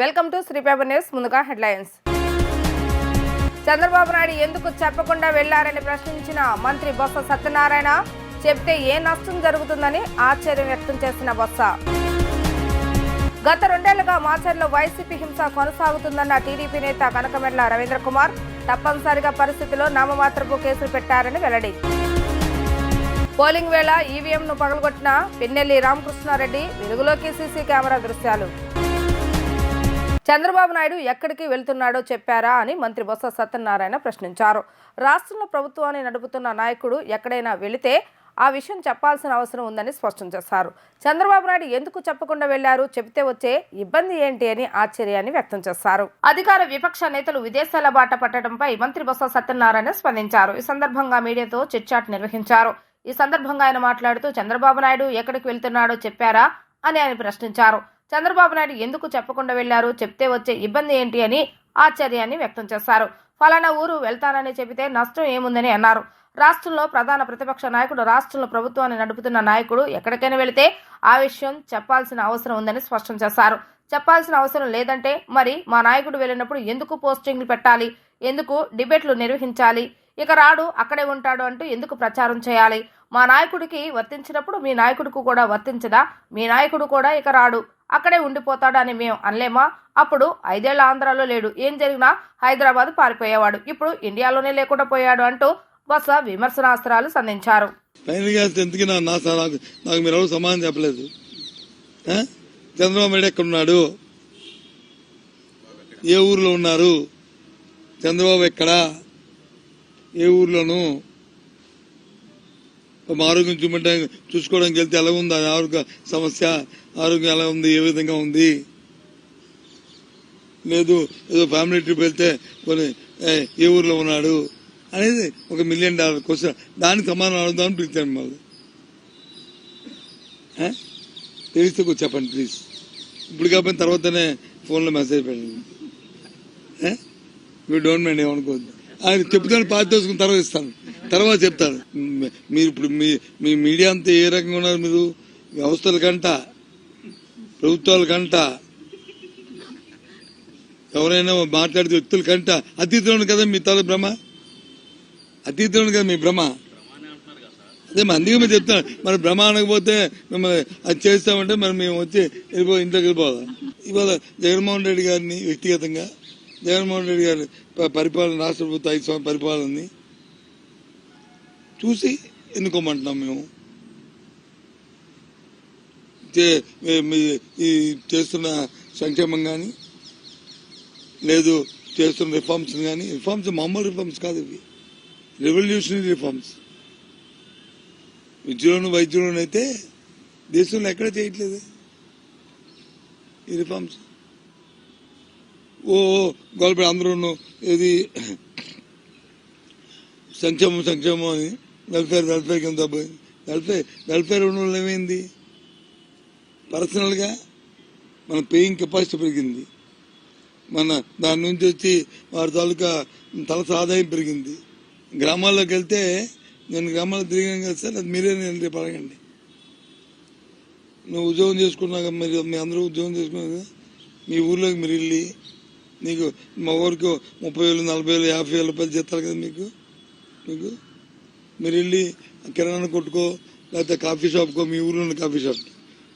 Welcome to Sri paper news ముందుగా headlines. Chandrababu Naidu ఎందుకు చెప్పకుండా వెళ్ళారని ప్రశ్నించిన మంత్రి బొత్స సత్యనారాయణ చెప్తే ఏ నష్టం జరుగుతుందని ఆశ్చర్యం వ్యక్తం చేసిన బొత్స. గత రెండేళ్ళుగా మాచర్లో వైసీపీ హింస కొనసాగుతుందన్న టీడీపీ నేత కనకమెడ్ల రవీంద్ర కుమార్ తప్పనిసరిగా పరిస్థితిలో నామమాత్రపు కేసులు పెట్టారని వెల్లడి. పోలింగ్ వేళ ఈవీఎంను పగలగొట్టిన పిన్నెల్లి రామకృష్ణారెడ్డి వెలుగులోకి సీసీ కెమెరా దృశ్యాలు. చంద్రబాబు నాయుడు ఎక్కడికి వెళ్తున్నాడో చెప్పారా అని మంత్రి బొత్స సత్యనారాయణ ప్రశ్నించారు. రాష్ట్రంలో ప్రభుత్వాన్ని నడుపుతున్న నాయకుడు ఎక్కడైనా వెళితే ఆ విషయం చెప్పాల్సిన అవసరం ఉందని స్పష్టం చేశారు. చంద్రబాబు నాయుడు ఎందుకు చెప్పకుండా వెళ్ళారు? చెబితే వచ్చే ఇబ్బంది ఏంటి అని ఆశ్చర్యాన్ని వ్యక్తం చేశారు. అధికార విపక్ష నేతలు విదేశాల బాట పట్టడంపై మంత్రి బొత్స సత్యనారాయణ స్పందించారు. ఈ సందర్భంగా మీడియాతో చిట్చాట్ నిర్వహించారు. ఈ సందర్భంగా ఆయన మాట్లాడుతూ చంద్రబాబు నాయుడు ఎక్కడికి వెళ్తున్నాడో చెప్పారా? అని ఆయన ప్రశ్నించారు. చంద్రబాబు నాయుడు ఎందుకు చెప్పకుండా వెళ్ళారు చెప్తే వచ్చే ఇబ్బంది ఏంటి అని ఆశ్చర్యాన్ని వ్యక్తం చేశారు. ఫలానా ఊరు వెళ్తానని చెబితే నష్టం ఏముందని అన్నారు. రాష్ట్రంలో ప్రధాన ప్రతిపక్ష నాయకుడు రాష్ట్రంలో ప్రభుత్వాన్ని నడుపుతున్న నాయకుడు ఎక్కడికైనా వెళితే ఆ విషయం చెప్పాల్సిన అవసరం ఉందని స్పష్టం చేశారు. చెప్పాల్సిన అవసరం లేదంటే మరి మా నాయకుడు వెళ్ళినప్పుడు ఎందుకు పోస్టింగ్లు పెట్టాలి? ఎందుకు డిబేట్లు నిర్వహించాలి? ఇక రాడు అక్కడే ఉంటాడు అంటూ ఎందుకు ప్రచారం చేయాలి? మా నాయకుడికి వర్తించినప్పుడు మీ నాయకుడికి కూడా వర్తించదా? మీ నాయకుడు కూడా ఇక రాడు. అక్కడే ఉండిపోతాడు అని మేము అనలేమా? అప్పుడు ఐదేళ్ళ ఆంధ్రాలో లేడు. ఏం జరిగినా హైదరాబాద్ పారిపోయేవాడు. ఇప్పుడు ఇండియాలోనే లేకుండా పోయాడు అంటూ బొత్స విమర్శనాస్త్రాలు సంధించారు. నాకు మీరు ఎవరు సమాధానం చెప్పలేదు చంద్రబాబు నాయుడు ఉన్నాడు ఏ ఊర్లో ఉన్నారు? చంద్రబాబు ఎక్కడా? ఏ ఊర్లోనూ? ఆరోగ్యం చూపించడానికి చూసుకోవడానికి వెళ్తే ఎలా ఉంది? ఆ ఆరోగ్య సమస్య. ఆరోగ్యం ఎలా ఉంది? ఏ విధంగా ఉంది? లేదు ఏదో ఫ్యామిలీ ట్రిప్ వెళ్తే కొన్ని ఏ, ఊర్లో ఉన్నాడు? అనేది ఒక మిలియన్ డాలర్ క్వశ్చన్ దానికి సమాధానం అడుగుదామని పిలిచాను మిమ్మల్ని. తెలిస్తే కొంచెం చెప్పండి ప్లీజ్ ఇప్పుడు కాకపోయిన తర్వాతనే ఫోన్లో మెసేజ్ పెట్టండి. మీరు డోంట్ మైండ్ ఏమనుకోవద్దు. ఆయన చెప్తాను పాతి చేసుకున్న తర్వాత ఇస్తాను. తర్వాత చెప్తారు మీరు ఇప్పుడు మీ మీ మీడియా అంతా ఏ రకంగా ఉన్నారు మీరు? వ్యవస్థల కంట? ప్రభుత్వాల కంట? ఎవరైనా మాట్లాడితే వ్యక్తుల కంట? అతీతంలో కదా మీ తల భ్రమ? అతీతంలో కదా మీ భ్రమ? అదే మా అందుకే మీరు చెప్తాను మరి భ్రమ అనకపోతే మిమ్మల్ని అది చేస్తామంటే మరి మేము వచ్చి వెళ్ళిపో ఇంట్లోకి వెళ్ళిపోదాం ఇవాళ జగన్మోహన్ రెడ్డి గారిని వ్యక్తిగతంగా జగన్మోహన్ రెడ్డి గారి ప- పరిపాలన రాష్ట్ర ప్రభుత్వ ఐదు సంవత్సరాల పరిపాలనని చూసి ఎన్నుకోమంటున్నాం మేము. చే- మీ- చేస్తున్న సంక్షేమం కానీ లేదు చేస్తున్న రిఫార్మ్స్ కానీ రిఫార్మ్స్ మామూలు రిఫార్మ్స్ కాదు ఇవి. రెవల్యూషనరీ రిఫార్మ్స్ విద్యలోను వైద్యులను అయితే దేశంలో ఎక్కడ చేయట్లేదు ఈ రిఫార్మ్స్ ఓ గోల్పడి అందరూ ఇది సంక్షేమం సంక్షేమం అని వెల్ఫేర్ వెల్ఫేర్ కింద పోయింది వెల్ఫేర్ వెల్ఫేర్ ఉన్న వాళ్ళు ఏమైంది? పర్సనల్గా మన పేయింగ్ కెపాసిటీ పెరిగింది. మన దాని నుంచి వచ్చి వారి తాలూకా తలస ఆదాయం పెరిగింది. గ్రామాల్లోకి వెళ్తే నేను గ్రామాల్లో తిరిగాను కదా సార్ అది మీరే నేను రేపు అడగండి. నువ్వు ఉద్యోగం చేసుకున్నాక మీరు మీ అందరూ ఉద్యోగం చేసుకున్నారు కదా మీ ఊర్లోకి మీరు వెళ్ళి నీకు మా ఊరికి ముప్పై వేలు నలభై వేలు యాభై వేల రూపాయలు చేస్తారు కదా మీకు మీకు? మీరు వెళ్ళి కిరాణా కొట్టుకో లేకపోతే కాఫీ షాప్కో మీ ఊర్లో ఉన్న కాఫీ షాప్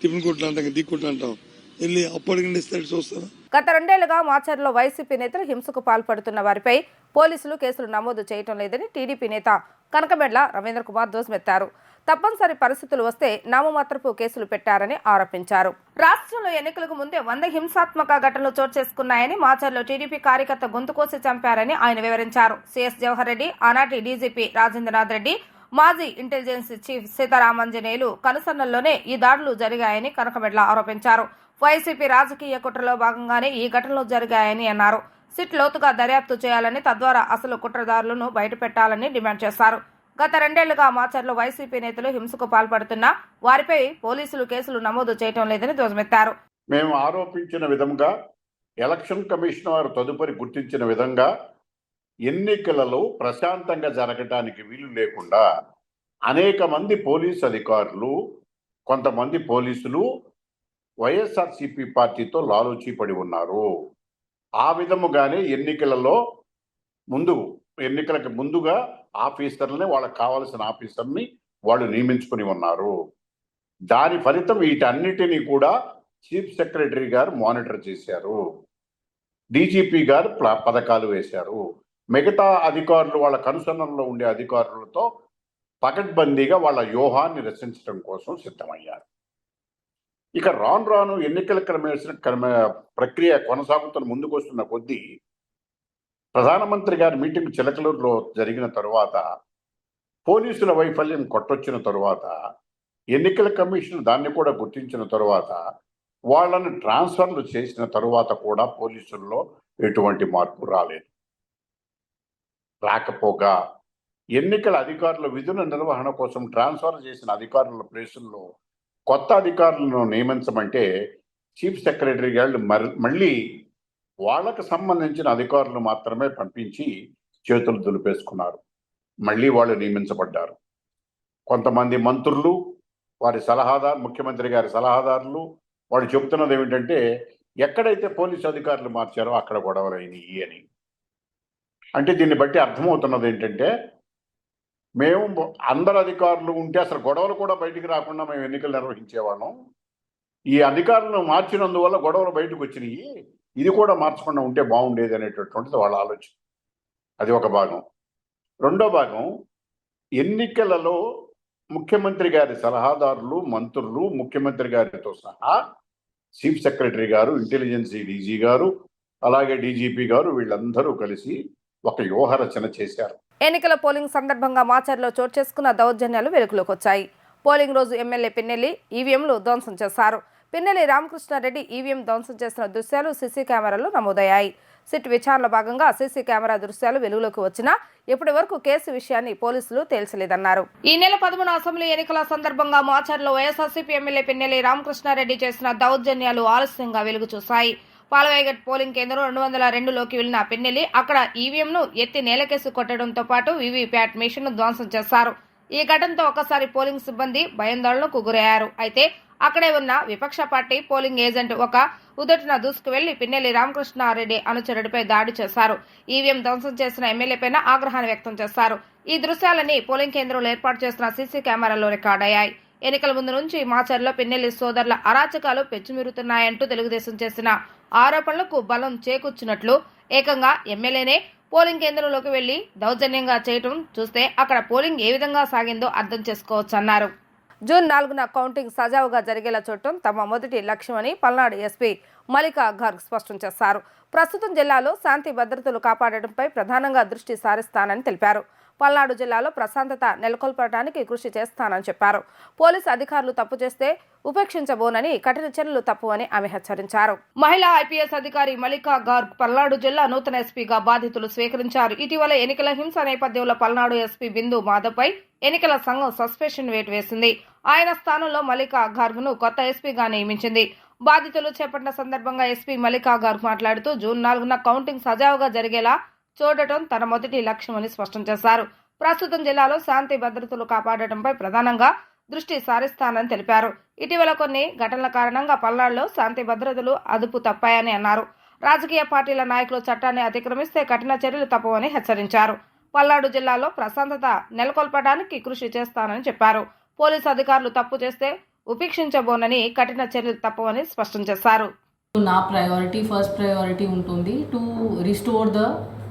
టిఫిన్ కొట్లు అంటాం దిక్కు కొట్లు అంటాం. వెళ్ళి అప్పటికి ఇస్తాడు చూస్తాను గత రెండేళ్ళుగా మాచర్లో వైసీపీ నేతలు హింసకు పాల్పడుతున్న వారిపై పోలీసులు కేసులు నమోదు చేయటం లేదని టీడీపీ నేత కనకమెడ్ల రవీంద్ర కుమార్ ధ్వజమెత్తారు తప్పనిసరి పరిస్థితులు వస్తే నామమాత్రపు కేసులు పెట్టారని ఆరోపించారు. రాష్ట్రంలో ఎన్నికలకు ముందే వంద హింసాత్మక ఘటనలు చోటు చేసుకున్నాయని మాచర్లో టీడీపీ కార్యకర్త గొంతు కోసి చంపారని ఆయన వివరించారు. సిఎస్ జవహర్ రెడ్డి ఆనాటి డీజీపీ రాజేంద్రనాథ్ రెడ్డి మాజీ ఇంటెలిజెన్స్ చీఫ్ సీతారామంజనేయులు కనుసన్నల్లోనే ఈ దాడులు జరిగాయని కనకమెడ్ల ఆరోపించారు. వైసీపీ రాజకీయ కుట్రలో భాగంగానే ఈ ఘటనలు జరిగాయని అన్నారు. సిట్ లోతుగా దర్యాప్తు చేయాలని తద్వారా అసలు కుట్రదారులను బయటపెట్టాలని డిమాండ్ చేశారు. గత రెండేళ్ళుగా మాచర్లో వైసీపీ నేతలు హింసకు పాల్పడుతున్నా వారిపై పోలీసులు కేసులు నమోదు చేయటం లేదని ధ్వజమెత్తారు. మేము ఆరోపించిన విధంగా ఎలక్షన్ కమిషన్ వారు తదుపరి గుర్తించిన విధంగా ఎన్నికలలో ప్రశాంతంగా జరగటానికి వీలు లేకుండా అనేక మంది పోలీస్ అధికారులు కొంతమంది పోలీసులు వైఎస్ఆర్సిపి పార్టీతో లాలూచీ పడి ఉన్నారు. ఆ విధముగానే ఎన్నికలలో ముందు ఎన్నికలకు ముందుగా ఆఫీసర్లని వాళ్ళకి కావలసిన ఆఫీసర్ని వాళ్ళు నియమించుకుని ఉన్నారు. దాని ఫలితం వీటన్నిటినీ కూడా చీఫ్ సెక్రటరీ గారు మానిటర్ చేశారు. డీజీపీ గారు పథకాలు వేశారు. మిగతా అధికారులు వాళ్ళ కనుసన్నల్లో ఉండే అధికారులతో పకడ్బందీగా వాళ్ళ వ్యూహాన్ని రచించడం కోసం సిద్ధమయ్యారు. ఇక రాను రాను ఎన్నికల క్రమేసిన క్రమ ప్రక్రియ కొనసాగుతున్న ముందుకు వస్తున్న కొద్దీ ప్రధానమంత్రి గారి మీటింగ్ చిలకలూరులో జరిగిన తరువాత పోలీసుల వైఫల్యం కొట్టొచ్చిన తరువాత ఎన్నికల కమిషన్ దాన్ని కూడా గుర్తించిన తరువాత వాళ్ళని ట్రాన్స్ఫర్లు చేసిన తరువాత కూడా పోలీసుల్లో ఎటువంటి మార్పు రాలేదు. రాకపోగా ఎన్నికల అధికారుల విధుల నిర్వహణ కోసం ట్రాన్స్ఫర్ చేసిన అధికారుల ప్లేసుల్లో కొత్త అధికారులను నియమించమంటే చీఫ్ సెక్రటరీ గారు మళ్ళీ వాళ్ళకు సంబంధించిన అధికారులు మాత్రమే పంపించి చేతులు దులిపేసుకున్నారు. మళ్ళీ వాళ్ళు నియమించబడ్డారు. కొంతమంది మంత్రులు వారి సలహాదారు ముఖ్యమంత్రి గారి సలహాదారులు వాళ్ళు చెబుతున్నది ఏమిటంటే ఎక్కడైతే పోలీసు అధికారులు మార్చారో అక్కడ గొడవలు అయినాయి అని. అంటే దీన్ని బట్టి అర్థమవుతున్నది ఏంటంటే మేము అందరు అధికారులు ఉంటే అసలు గొడవలు కూడా బయటికి రాకుండా మేము ఎన్నికలు నిర్వహించేవాళ్ళం. ఈ అధికారులను మార్చినందువల్ల గొడవలు బయటకు వచ్చినాయి. ఇది కూడా మార్చకుండా ఉంటే బాగుండేది అనేటటువంటిది వాళ్ళ ఆలోచన. అది ఒక భాగం. రెండో భాగం ఎన్నికలలో ముఖ్యమంత్రి గారి సలహాదారులు మంత్రులు ముఖ్యమంత్రి గారితో సహా చీఫ్ సెక్రటరీ గారు ఇంటెలిజెన్సీ డీజీ గారు అలాగే డీజీపీ గారు వీళ్ళందరూ కలిసి ఒక వ్యూహ రచన చేశారు. ఎన్నికల పోలింగ్ సందర్భంగా మాచర్లో చోటు చేసుకున్న దౌర్జన్యాలు వెలుగులోకి వచ్చాయి పోలింగ్ రోజు ఎమ్మెల్యే పిన్నెల్లి ఈవీఎంలు ధ్వంసం చేశారు. పిన్నెల్లి రామకృష్ణారెడ్డి ఈవీఎం ధ్వంసం చేసిన దృశ్యాలు సీసీ కెమెరాల్లో నమోదయ్యాయి. సిట్ విచారణలో భాగంగా సీసీ కెమెరా దృశ్యాలు వెలుగులోకి వచ్చినా ఇప్పటి వరకు కేసు విషయాన్ని పోలీసులు తేల్చలేదన్నారు. ఈ నెల పదమూడు అసెంబ్లీ ఎన్నికల సందర్భంగా మాచర్లో వైఎస్ఆర్సీపీ ఎమ్మెల్యే పిన్నెల్లి రామకృష్ణారెడ్డి చేసిన దౌర్జన్యాలు ఆలస్యంగా వెలుగు చూశాయి పాలవేగట్ పోలింగ్ కేంద్రం రెండు వందల రెండులోకి వెళ్ళిన పిన్నెల్లి అక్కడ ఈవీఎంను ఎత్తి నేలకేసి కొట్టడంతో పాటు వీవీప్యాట్ మిషన్ను ధ్వంసం చేశారు. ఈ ఘటనతో ఒకసారి పోలింగ్ సిబ్బంది భయాందోళనకు గురయ్యారు. అయితే అక్కడే ఉన్న విపక్ష పార్టీ పోలింగ్ ఏజెంట్ ఒక ఉదటిన దూసుకు వెళ్ళి పిన్నెల్లి రామకృష్ణారెడ్డి అనుచరుడిపై దాడి చేశారు. ఈవీఎం ధ్వంసం చేసిన ఎమ్మెల్యేపైన ఆగ్రహాన్ని వ్యక్తం చేశారు. ఈ దృశ్యాలని పోలింగ్ కేంద్రంలో ఏర్పాటు చేసిన సీసీ కెమెరాల్లో రికార్డయ్యాయి. ఎన్నికల ముందు నుంచి మాచర్లో పిన్నెల్లి సోదరుల అరాచకాలు పెచ్చుమిరుతున్నాయంటూ తెలుగుదేశం చేసిన ఆరోపణలకు బలం చేకూర్చున్నట్లు ఏకంగా ఎమ్మెల్యేనే పోలింగ్ కేంద్రంలోకి వెళ్ళి దౌర్జన్యంగా చేయటం చూస్తే అక్కడ పోలింగ్ ఏ విధంగా సాగిందో అర్థం చేసుకోవచ్చన్నారు. జూన్ నాలుగున కౌంటింగ్ సజావుగా జరిగేలా చూడటం తమ మొదటి లక్ష్యమని పల్నాడు ఎస్పీ మల్లికా గార్గ్ స్పష్టం చేశారు. ప్రస్తుతం జిల్లాలో శాంతి భద్రతలు కాపాడటంపై ప్రధానంగా దృష్టి సారిస్తానని తెలిపారు. పల్నాడు జిల్లాలో ప్రశాంతత నెలకొల్పడానికి కృషి చేస్తానని చెప్పారు. పోలీసు అధికారులు తప్పు చేస్తే ఉపేక్షించబోనని కఠిన చర్యలు తప్పువని ఆమె హెచ్చరించారు. మహిళా ఐపీఎస్ అధికారి మలికా గార్గ్ పల్నాడు జిల్లా నూతన ఎస్పీగా బాధితులు స్వీకరించారు. ఇటీవల ఎన్నికల హింస నేపథ్యంలో పల్నాడు ఎస్పీ బిందు మాధవ్పై ఎన్నికల సంఘం సస్పెన్షన్ వేటు వేసింది. ఆయన స్థానంలో మలికా గార్గ్ను కొత్త ఎస్పీగా నియమించింది. బాధితులు చేపట్టిన సందర్భంగా ఎస్పీ మలికా గార్గ్ మాట్లాడుతూ జూన్ నాలుగున కౌంటింగ్ సజావుగా జరిగేలా చూడటం తన మొదటి లక్ష్యమని స్పష్టం చేశారు. ప్రస్తుతం జిల్లాలో శాంతి భద్రతలు కాపాడటంపై ప్రధానంగా దృష్టి సారిస్తానని తెలిపారు. ఇటీవల కొన్ని ఘటనల కారణంగా పల్నాడులో శాంతి భద్రతలు అదుపు తప్పాయని అన్నారు. రాజకీయ పార్టీల నాయకులు చట్టాన్ని అతిక్రమిస్తే కఠిన చర్యలు తప్పవని హెచ్చరించారు. పల్నాడు జిల్లాలో ప్రశాంతత నెలకొల్పడానికి కృషి చేస్తానని చెప్పారు. పోలీసు అధికారులు తప్పు చేస్తే ఉపేక్షించబోనని కఠిన చర్యలు తప్పవని స్పష్టం చేశారు. నా ప్రయారిటీ ఫస్ట్ ప్రయారిటీ ఉంటుంది to restore the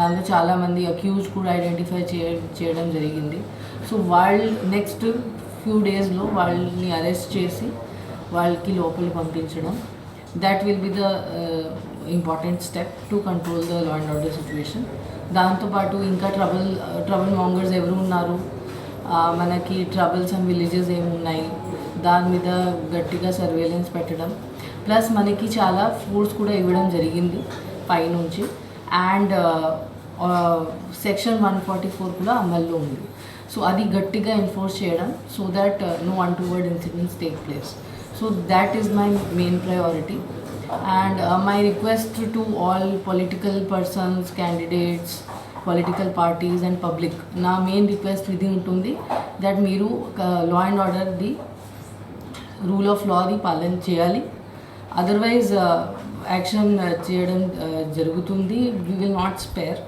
దాంట్లో చాలామంది అక్యూజ్ కూడా ఐడెంటిఫై చేయ చేయడం జరిగింది. సో వాళ్ళు నెక్స్ట్ ఫ్యూ డేస్లో వాళ్ళని అరెస్ట్ చేసి వాళ్ళకి లోపలికి పంపించడం. That will be the important step to control the law and order situation దాంతోపాటు ఇంకా ట్రబుల్ ట్రబుల్ మాంగర్స్ ఎవరు ఉన్నారు? మనకి ట్రబుల్స్ అండ్ విలేజెస్ ఏమున్నాయి? దాని మీద గట్టిగా సర్వేలెన్స్ పెట్టడం. ప్లస్ మనకి చాలా ఫుడ్స్ కూడా ఇవ్వడం జరిగింది పైనుంచి. And section one forty four కూడా అమల్లో ఉంది. సో అది గట్టిగా ఎన్ఫోర్స్ చేయడం so that no untoward incidents take place so that is my main priority and my request to all political persons candidates political parties and public నా main request ఇది ఉంటుంది that మీరు లా అండ్ ఆర్డర్ది rule of లాది పాలన చేయాలి. Otherwise action చేయడం జరుగుతుంది. వీ విల్ నాట్ స్పేర్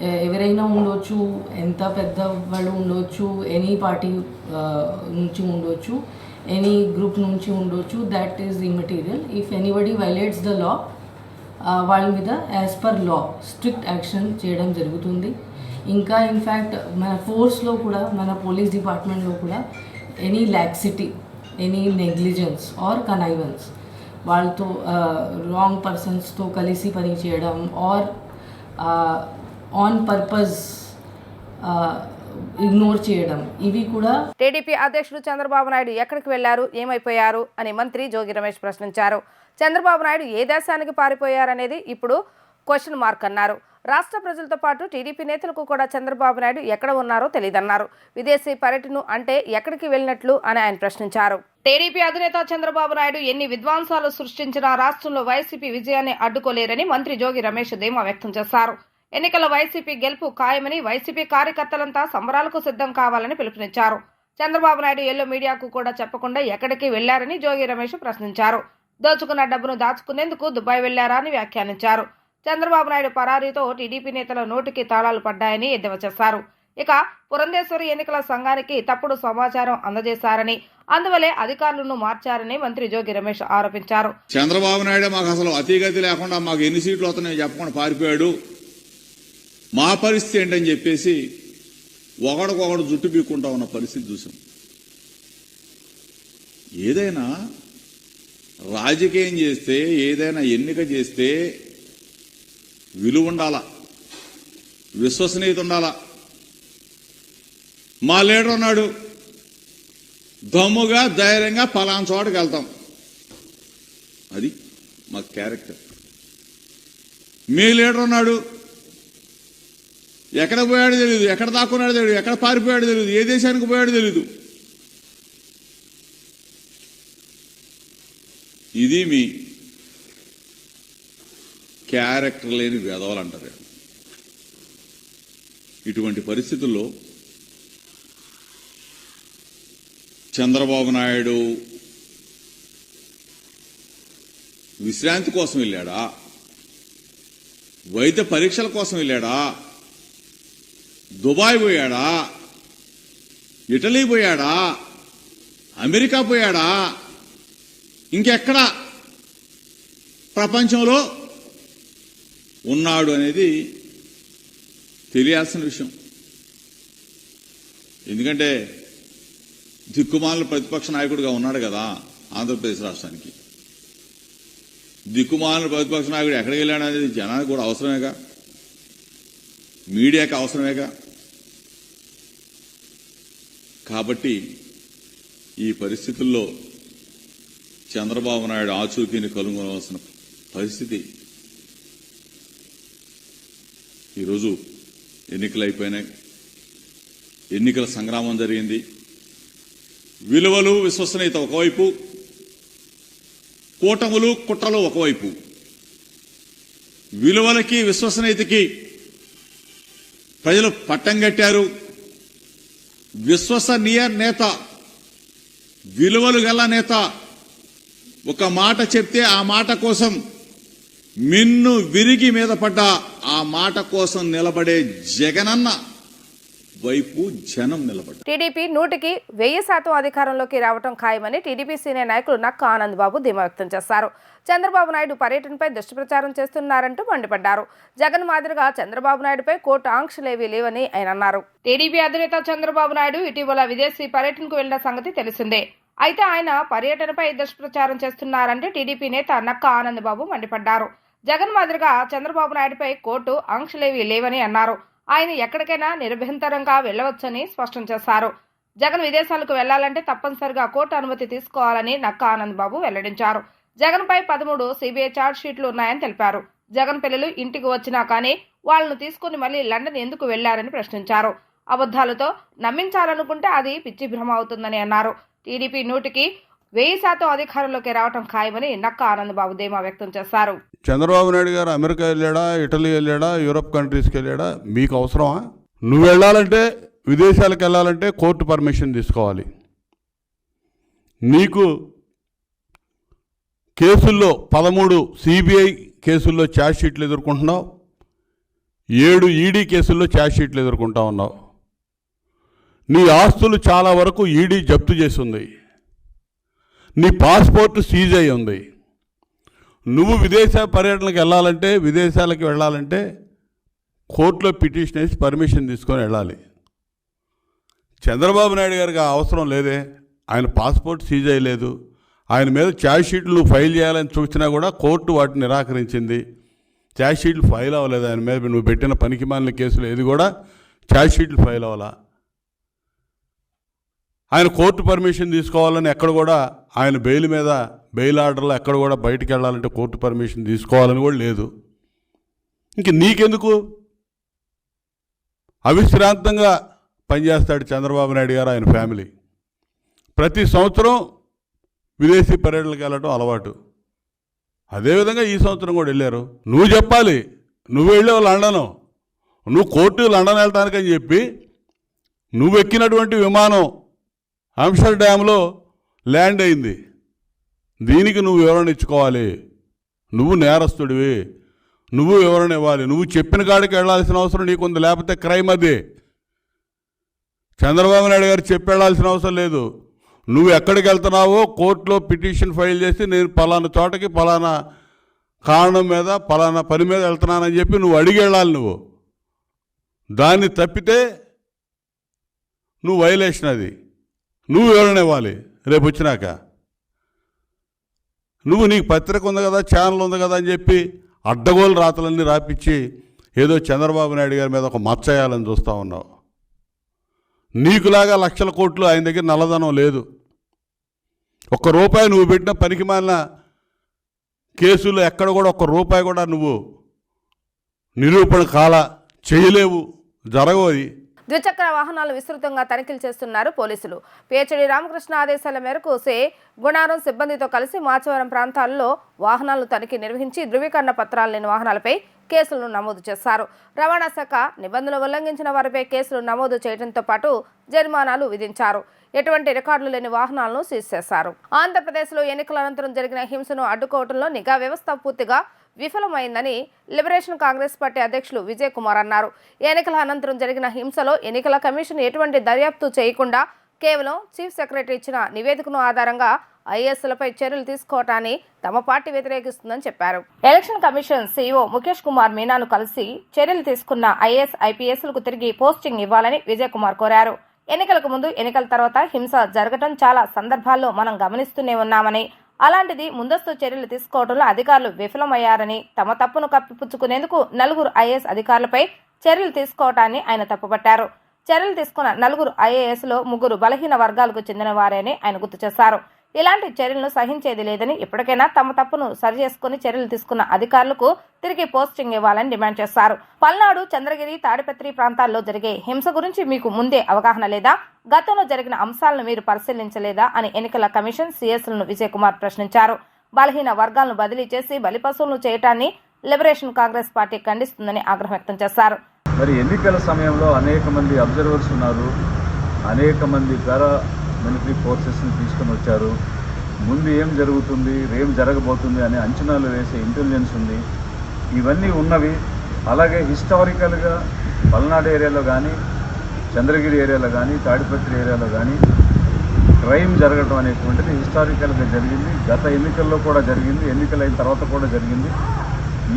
ఎవరైనా ఉండొచ్చు ఎంత పెద్ద వాళ్ళు ఉండొచ్చు ఎనీ పార్టీ నుంచి ఉండొచ్చు ఎనీ గ్రూప్ నుంచి ఉండొచ్చు that is immaterial if anybody violates the law వాళ్ళ మీద as per law strict action చేయడం జరుగుతుంది. ఇంకా ఇన్ఫ్యాక్ట్ మన ఫోర్స్లో కూడా మన పోలీస్ డిపార్ట్మెంట్లో కూడా any laxity any negligence or connivance వాళ్ళతో రాంగ్ పర్సన్స్తో కలిసి పని చేయడం ఆర్ ఆన్ పర్పస్ ఇగ్నోర్ చేయడం. ఇవి కూడా టీడీపీ అధ్యక్షుడు చంద్రబాబు నాయుడు ఎక్కడికి వెళ్ళారు ఏమైపోయారు? అని మంత్రి జోగి రమేష్ ప్రశ్నించారు. చంద్రబాబు నాయుడు ఏ దేశానికి పారిపోయారనేది ఇప్పుడు క్వశ్చన్ మార్క్ అన్నారు. రాష్ట్ర ప్రజలతో పాటు టీడీపీ నేతలకు కూడా చంద్రబాబు నాయుడు ఎక్కడ ఉన్నారో తెలియదన్నారు విదేశీ పర్యటన అంటే ఎక్కడికి వెళ్ళినట్లు అని ఆయన ప్రశ్నించారు. టీడీపీ అధినేత చంద్రబాబు నాయుడు ఎన్ని విద్వాంసాలు సృష్టించినా రాష్ట్రంలో వైసీపీ విజయాన్ని అడ్డుకోలేరని మంత్రి జోగి రమేష్ ధీమా వ్యక్తం చేశారు. ఎన్నికల వైసీపీ గెలుపు ఖాయమని వైసీపీ కార్యకర్తలంతా సంబరాలకు సిద్ధం కావాలని పిలుపునిచ్చారు. చంద్రబాబు నాయుడు ఎల్లో మీడియాకు కూడా చెప్పకుండా ఎక్కడికి వెళ్ళారని జోగి రమేష్ ప్రశ్నించారు. దోచుకున్న డబ్బును దాచుకునేందుకు దుబాయ్ వెళ్ళారా అని వ్యాఖ్యానించారు. చంద్రబాబు నాయుడు పరారీతో టీడీపీ నేతల నోటికి తాళాలు పడ్డాయని ఎద్దేవా చేశారు. ఇక పురంధేశ్వరి ఎన్నికల సంఘానికి తప్పుడు సమాచారం అందజేశారని అందువలే అధికారులను మార్చారని మంత్రి జోగి రమేష్ ఆరోపించారు. చంద్రబాబు నాయుడు మాకు అసలు అతిగతి లేకుండా మాకు ఎన్ని సీట్లు వస్తున్నాయో చెప్పకుండా పారిపోయాడు. మా పరిస్థితి ఏంటని చెప్పేసి ఒకడికొకడు జుట్టు పీక్కుంటా ఉన్న పరిస్థితి చూసాం ఏదైనా రాజకీయం చేస్తే ఏదైనా ఎన్నిక చేస్తే విలువ ఉండాలా విశ్వసనీయత ఉండాలా మా లీడర్ ఉన్నాడు దమ్ముగా ధైర్యంగా పలానా చోటకి వెళ్తాం. అది మా క్యారెక్టర్. మీ లీడర్ ఉన్నాడు ఎక్కడ పోయాడో తెలియదు ఎక్కడ దాక్కున్నాడో తెలియదు ఎక్కడ పారిపోయాడో తెలియదు ఏ దేశానికి పోయాడో తెలియదు ఇది మీ క్యారెక్టర్ లేని వేదవాలు అంటారు ఇటువంటి పరిస్థితుల్లో చంద్రబాబు నాయుడు విశ్రాంతి కోసం వెళ్ళాడా? వైద్య పరీక్షల కోసం వెళ్ళాడా? దుబాయ్ పోయాడా? ఇటలీ పోయాడా? అమెరికా పోయాడా? ఇంకెక్కడ? ప్రపంచంలో ఉన్నాడు అనేది తెలియాల్సిన విషయం. ఎందుకంటే దిక్కుమాల ప్రతిపక్ష నాయకుడిగా ఉన్నాడు కదా ఆంధ్రప్రదేశ్ రాష్ట్రానికి. దిక్కుమాలిన ప్రతిపక్ష నాయకుడు ఎక్కడికి వెళ్ళాడు అనేది జనానికి కూడా అవసరమేగా. మీడియాకి అవసరమేగా. కాబట్టి ఈ పరిస్థితుల్లో చంద్రబాబు నాయుడు ఆచూకీని కనుగొనవలసిన పరిస్థితి ఈరోజు ఎన్నికలు అయిపోయినాయి ఎన్నికల సంగ్రామం జరిగింది. విలువలు విశ్వసనీయత ఒకవైపు కూటములు కుట్రలు ఒకవైపు. విలువలకి విశ్వసనీయతకి ప్రజలు పట్టం కట్టారు. విశ్వసనీయ నేత విలువలు గల నేత. ఒక మాట చెప్తే ఆ మాట కోసం మిన్ను విరిగి మీద పడ్డ ఆ మాట కోసం నిలబడే జగనన్న. వైపు జనం నిలబడ్డారు. టీడీపీ నూటికి వెయ్యి శాతం అధికారంలోకి రావటం ఖాయమని టీడీపీ సీనియర్ నాయకులు నక్క ఆనంద్ బాబు ధీమా వ్యక్తం చేశారు. చంద్రబాబు నాయుడు పర్యటనపై దుష్ప్రచారం చేస్తున్నారంటూ మండిపడ్డారు. జగన్ మాదిరిగా చంద్రబాబు నాయుడుపై కోర్టు ఆంక్షలేవీ లేవని ఆయన అన్నారు. టీడీపీ అధినేత చంద్రబాబు నాయుడు ఇటీవల విదేశీ పర్యటనకు వెళ్ళిన సంగతి తెలిసిందే. అయితే ఆయన పర్యటనపై దుష్ప్రచారం చేస్తున్నారంటే టీడీపీ నేత నక్క ఆనంద్ బాబు మండిపడ్డారు. జగన్ మాదిరిగా చంద్రబాబు నాయుడుపై కోర్టు ఆంక్షలేవీ లేవని అన్నారు. ఆయన ఎక్కడికైనా నిర్భ్యంతరంగా వెళ్ళవచ్చని స్పష్టం చేశారు. జగన్ విదేశాలకు వెళ్ళాలంటే తప్పనిసరిగా కోర్టు అనుమతి తీసుకోవాలని నక్క ఆనంద్ బాబు వెల్లడించారు. జగన్పై పదమూడు సిబిఐ చార్జ్ షీట్లు ఉన్నాయని తెలిపారు. జగన్ పిల్లలు ఇంటికి వచ్చినా కానీ వాళ్ళను తీసుకుని మళ్ళీ లండన్ ఎందుకు వెళ్ళారని ప్రశ్నించారు. అబద్ధాలతో నమ్మించాలనుకుంటే అది పిచ్చి భ్రమ అవుతుందని అన్నారు. టీడీపీ నూటికి వెయ్యి శాతం అధికారంలోకి రావటం ఖాయమని నక్క ఆనందబాబు ధీమా వ్యక్తం చేశారు. చంద్రబాబు నాయుడు గారు అమెరికా వెళ్ళాడా ఇటలీ వెళ్ళాడా యూరప్ కంట్రీస్కి వెళ్ళాడా? మీకు అవసరమా? నువ్వు వెళ్ళాలంటే విదేశాలకు వెళ్ళాలంటే కోర్టు పర్మిషన్ తీసుకోవాలి. నీకు కేసుల్లో పదమూడు సిబిఐ కేసుల్లో ఛార్జ్ షీట్లు ఎదుర్కొంటున్నావు. ఏడు ఈడీ కేసుల్లో ఛార్జ్ షీట్లు ఎదుర్కొంటా ఉన్నావు. నీ ఆస్తులు చాలా వరకు ఈడీ జప్తు చేసి ఉంది నీ పాస్పోర్ట్ సీజ్ అయి ఉంది. నువ్వు విదేశ పర్యటనకు వెళ్ళాలంటే విదేశాలకు వెళ్ళాలంటే కోర్టులో పిటిషన్ వేసి పర్మిషన్ తీసుకొని వెళ్ళాలి. చంద్రబాబు నాయుడు గారికి అవసరం లేదే. ఆయన పాస్పోర్ట్ సీజ్ అయ్యలేదు. ఆయన మీద ఛార్జ్ షీట్లు ఫైల్ చేయాలని చూసినా కూడా కోర్టు వాటిని నిరాకరించింది. ఛార్జ్ షీట్లు ఫైల్ అవ్వలేదు. ఆయన మీద నువ్వు పెట్టిన పనికి మాలిన కేసులు ఏది కూడా ఛార్జ్ షీట్లు ఫైల్ అవ్వాలా? ఆయన కోర్టు పర్మిషన్ తీసుకోవాలని ఎక్కడ కూడా ఆయన బెయిల్ మీద బెయిల్ ఆర్డర్లో ఎక్కడ కూడా బయటికి వెళ్ళాలంటే కోర్టు పర్మిషన్ తీసుకోవాలని కూడా లేదు. ఇంక నీకెందుకు? అవిశ్రాంతంగా పనిచేస్తాడు చంద్రబాబు నాయుడు గారు ఆయన ఫ్యామిలీ. ప్రతి సంవత్సరం విదేశీ పర్యటనకు వెళ్ళడం అలవాటు. అదేవిధంగా ఈ సంవత్సరం కూడా వెళ్ళారు. నువ్వు చెప్పాలి. నువ్వు వెళ్ళావు లండన్. నువ్వు కోర్టు లండన్ వెళ్ళటానికని చెప్పి నువ్వు ఎక్కినటువంటి విమానం ఆమ్స్టర్డామ్లో ల్యాండ్ అయింది. దీనికి నువ్వు వివరణ ఇచ్చుకోవాలి. నువ్వు నేరస్తుడివి. నువ్వు వివరణ ఇవ్వాలి. నువ్వు చెప్పిన కాడికి వెళ్ళాల్సిన అవసరం నీకుంది లేకపోతే క్రైమ్ అది. చంద్రబాబు నాయుడు గారు చెప్పి వెళ్ళాల్సిన అవసరం లేదు. నువ్వు ఎక్కడికి వెళ్తున్నావో కోర్టులో పిటిషన్ ఫైల్ చేసి నేను పలానా చోటకి పలానా కారణం మీద పలానా పని మీద వెళ్తున్నానని చెప్పి నువ్వు అడిగి వెళ్ళాలి నువ్వు. దాన్ని తప్పితే నువ్వు వైలేషన్ అది. నువ్వు వివరణ ఇవ్వాలి. రేపు వచ్చినాక. నువ్వు నీకు పత్రిక ఉంది కదా ఛానల్ ఉంది కదా అని చెప్పి అడ్డగోలు రాతలన్నీ రాపిచ్చి ఏదో చంద్రబాబు నాయుడు గారి మీద ఒక మచ్చయాలని చూస్తూ ఉన్నావు. నీకులాగా లక్షల కోట్లు ఆయన దగ్గర నల్లధనం లేదు. ఒక్క రూపాయి నువ్వు పెట్టిన పనికి మాలిన కేసులు ఎక్కడ కూడా ఒక్క రూపాయి కూడా నువ్వు నిరూపణ కాల చేయలేవు జరగవు అది. ద్విచక్ర వాహనాలు విస్తృతంగా తనిఖీలు చేస్తున్నారు పోలీసులు. పిహెచ్డి రామకృష్ణ ఆదేశాల మేరకు సే గుణారం సిబ్బందితో కలిసి మాచవరం ప్రాంతాల్లో వాహనాలను తనిఖీ నిర్వహించి ధృవీకరణ పత్రాలు లేని వాహనాలపై కేసులను నమోదు చేశారు. రవాణా శాఖ నిబంధనలు ఉల్లంఘించిన వారిపై కేసులు నమోదు చేయడంతో పాటు జరిమానాలు విధించారు. ఎటువంటి రికార్డులు లేని వాహనాలను సీజ్ చేశారు. ఆంధ్రప్రదేశ్లో ఎన్నికల అనంతరం జరిగిన హింసను అడ్డుకోవడంలో నిఘా వ్యవస్థ పూర్తిగా విఫలమైందని లిబరేషన్ కాంగ్రెస్ పార్టీ అధ్యక్షులు విజయ్ కుమార్ అన్నారు. ఎన్నికల అనంతరం జరిగిన హింసలో ఎన్నికల కమిషన్ ఎటువంటి దర్యాప్తు చేయకుండా కేవలం చీఫ్ సెక్రటరీ ఇచ్చిన నివేదికను ఆధారంగా ఐఏఎస్లపై చర్యలు తీసుకోవటాన్ని తమ పార్టీ వ్యతిరేకిస్తుందని చెప్పారు. Election commission CEO Mukesh Kumar మీనాను కలిసి చర్యలు తీసుకున్న ఐఏఎస్ ఐపీఎస్లకు తిరిగి పోస్టింగ్ ఇవ్వాలని విజయ్ కుమార్ కోరారు. ఎన్నికలకు ముందు ఎన్నికల తర్వాత హింస జరగటం చాలా సందర్భాల్లో మనం గమనిస్తూనే ఉన్నామని అలాంటిది ముందస్తు చర్యలు తీసుకోవడంలో అధికారులు విఫలమయ్యారని తమ తప్పును కప్పిపుచ్చుకునేందుకు నలుగురు ఐఏఎస్ అధికారులపై చర్యలు తీసుకోవటాన్ని ఆయన తప్పుపట్టారు. చర్యలు తీసుకున్న నలుగురు ఐఏఎస్లో ముగ్గురు బలహీన వర్గాలకు చెందిన వారేని ఆయన గుర్తు చేశారు. ఇలాంటి చర్యలను సహించేది లేదని ఇప్పటికైనా తమ తప్పును సరిచేసుకుని చర్యలు తీసుకున్న అధికారులకు తిరిగి పోస్టింగ్ ఇవ్వాలని డిమాండ్ చేశారు. పల్నాడు చంద్రగిరి తాడిపత్రి ప్రాంతాల్లో జరిగే హింస గురించి మీకు ముందే అవగాహన లేదా? గతంలో జరిగిన అంశాలను మీరు పరిశీలించలేదా? అని ఎన్నికల కమిషన్ సీఎస్లను విజయ్ కుమార్ ప్రశ్నించారు. బలహీన వర్గాలను బదిలీ చేసి బలిపశువులను చేయటాన్ని లిబరేషన్ కాంగ్రెస్ పార్టీ ఖండిస్తుందని ఆగ్రహం వ్యక్తం చేశారు. మరి ఎన్నికల సమయంలో అనేక మంది అబ్జర్వర్స్ ఉన్నారు. అనేక మంది పారా మిలిటరీ ఫోర్సెస్ని తీసుకొని వచ్చారు. ముందు ఏం జరుగుతుంది ఏం జరగబోతుంది అనే అంచనాలు వేసే ఇంటెలిజెన్స్ ఉంది. ఇవన్నీ ఉన్నవి. అలాగే హిస్టారికల్గా పల్నాడు ఏరియాలో కానీ చంద్రగిరి ఏరియాలో కానీ తాడిపత్రి ఏరియాలో కానీ క్రైమ్ జరగడం అనేటువంటిది హిస్టారికల్గా జరిగింది. గత ఎన్నికల్లో కూడా జరిగింది. ఎన్నికలైన తర్వాత కూడా జరిగింది.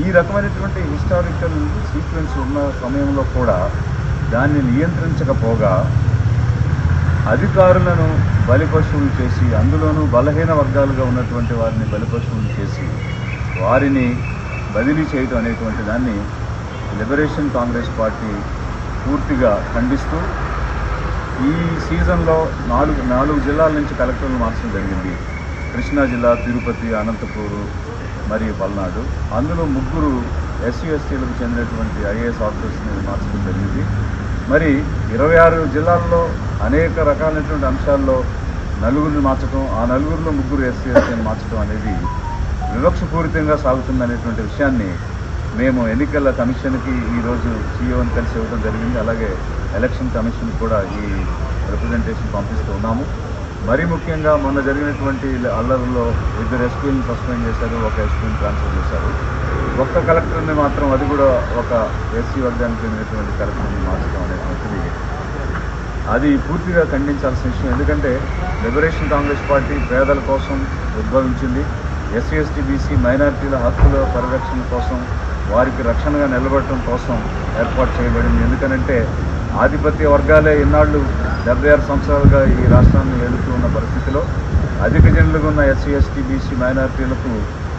ఈ రకమైనటువంటి హిస్టారికల్ సీక్వెన్స్ ఉన్న సమయంలో కూడా దాన్ని నియంత్రించకపోగా అధికారులను బలిపశువులు చేసి అందులోనూ బలహీన వర్గాలుగా ఉన్నటువంటి వారిని బలిపశువులు చేసి వారిని బదిలీ చేయడం అనేటువంటి దాన్ని లిబరేషన్ కాంగ్రెస్ పార్టీ పూర్తిగా ఖండిస్తూ ఈ సీజన్లో నాలుగు నాలుగు జిల్లాల నుంచి కలెక్టర్లు మార్చడం జరిగింది. కృష్ణా జిల్లా తిరుపతి అనంతపూరు మరియు పల్నాడు. అందులో ముగ్గురు ఎస్సీ ఎస్టీలకు చెందినటువంటి ఐఏఎస్ ఆఫీసర్స్ని మార్చడం జరిగింది. మరి ఇరవై ఆరు జిల్లాల్లో అనేక రకాలైనటువంటి అంశాల్లో నలుగురిని మార్చడం ఆ నలుగురిలో ముగ్గురు ఎస్సీ ఎస్సీని మార్చడం అనేది వివక్షపూరితంగా సాగుతుందనేటువంటి విషయాన్ని మేము ఎన్నికల కమిషన్కి ఈరోజు సీఈఓని కలిసి ఇవ్వడం జరిగింది. అలాగే ఎలక్షన్ కమిషన్ కూడా ఈ రిప్రజెంటేషన్ పంపిస్తూ ఉన్నాము. మరీ ముఖ్యంగా మొన్న జరిగినటువంటి అల్లర్లో ఇద్దరు ఎస్పీని సస్పెండ్ చేశారు ఒక ఎస్పీని ట్రాన్స్ఫర్ చేశారు. ఒక్క కలెక్టర్ని మాత్రం అది కూడా ఒక ఎస్సీ వర్గానికి చెందినటువంటి కలెక్టర్ని మార్చడం అనేది అది పూర్తిగా ఖండించాల్సిన విషయం. ఎందుకంటే లిబరేషన్ కాంగ్రెస్ పార్టీ పేదల కోసం ఉద్భవించింది. ఎస్సీ ఎస్టీ బీసీ మైనారిటీల హక్కుల పరిరక్షణ కోసం వారికి రక్షణగా నిలబడటం కోసం ఏర్పాటు చేయబడింది. ఎందుకనంటే ఆధిపత్య వర్గాలే ఇన్నాళ్ళు డెబ్బై ఆరు సంవత్సరాలుగా ఈ రాష్ట్రాన్ని వెళుతూ ఉన్న పరిస్థితిలో అధిక జనులుగా ఉన్న ఎస్సీ ఎస్టీ బీసీ మైనారిటీలకు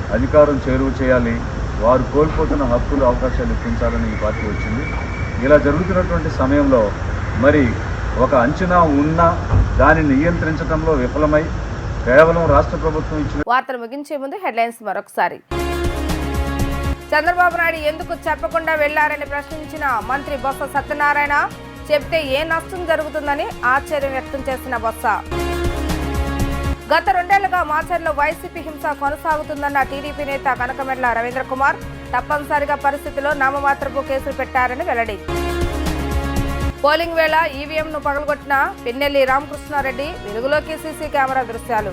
అధికారం చేరువ చేయాలి. వారు కోల్పోతున్న హక్కులు అవకాశాలు ఇప్పించాలని ఈ పార్టీ వచ్చింది. ఇలా జరుగుతున్నటువంటి సమయంలో మరి ఒక అంచనా ఉన్నా దానిని నియంత్రించడంలో విఫలమై కేవలం రాష్ట్ర ప్రభుత్వం ఇచ్చిన వార్తలు ముగించే ముందు హెడ్లైన్స్ మరొకసారి. చంద్రబాబు నాయుడు ఎందుకు చెప్పకుండా వెళ్ళారని ప్రశ్నించిన మంత్రి బొత్స సత్యనారాయణ చెప్తే ఏ నష్టం జరుగుతుందని ఆశ్చర్యం వ్యక్తం చేసిన బొత్స. గత రెండేళ్ళుగా మాచర్లో వైసీపీ హింస కొనసాగుతుందన్న టీడీపీ నేత కనకమెడ్ల రవీంద్ర కుమార్ తప్పనిసరిగా పరిస్థితిలో నామమాత్రపు కేసులు పెట్టారని వెల్లడి. పోలింగ్ వేళ ఈవీఎంను పగలగొట్టిన పిన్నెల్లి రామకృష్ణారెడ్డి వెలుగులోకి సీసీ కెమెరా దృశ్యాలు.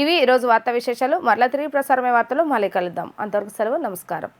ఇవి ఈరోజు వార్తా విశేషాలు. మరలా తిరిగి ప్రసారమే వార్తలు మళ్ళీ కలుద్దాం. అంతవరకు సెలవు నమస్కారం.